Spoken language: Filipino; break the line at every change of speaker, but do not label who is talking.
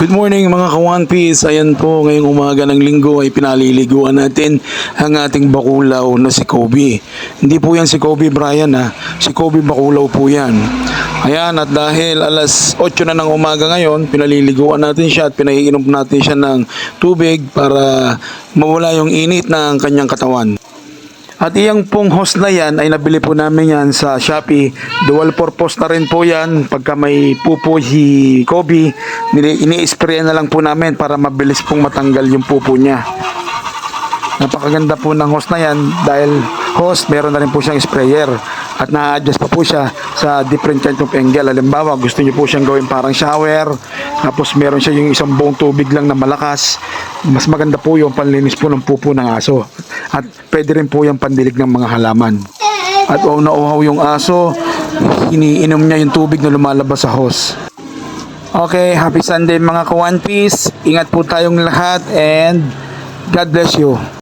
Good morning mga ka-One Piece. Ayan po, ngayong umaga ng linggo ay pinaliliguan natin ang ating bakulaw na si Kobe. Hindi po yan si Kobe Bryant ha. Si Kobe Bakulaw po yan. Ayan, at dahil alas 8 na ng umaga ngayon, pinaliliguan natin siya at pinaiinom natin siya ng tubig para mawala yung init ng kanyang katawan. At iyang pong host na yan ay nabili po namin yan sa Shopee. Dual purpose na rin po yan. Pagka may pupo si Kobe, ini-spray na lang po namin para mabilis pong matanggal yung pupo niya. Napakaganda po ng host na yan dahil host, meron na rin po siyang sprayer at na-adjust pa po siya sa different kind of angle. Halimbawa, gusto niyo po siyang gawin parang shower, tapos meron siya yung isang buong tubig lang na malakas. Mas maganda po yung panlinis po ng pupo ng aso. At pwede rin po yung pandilig ng mga halaman. At wow na yung aso, iniinom niya yung tubig na lumalabas sa hose. Okay, happy Sunday mga ka-One Piece. Ingat po tayong lahat and God bless you.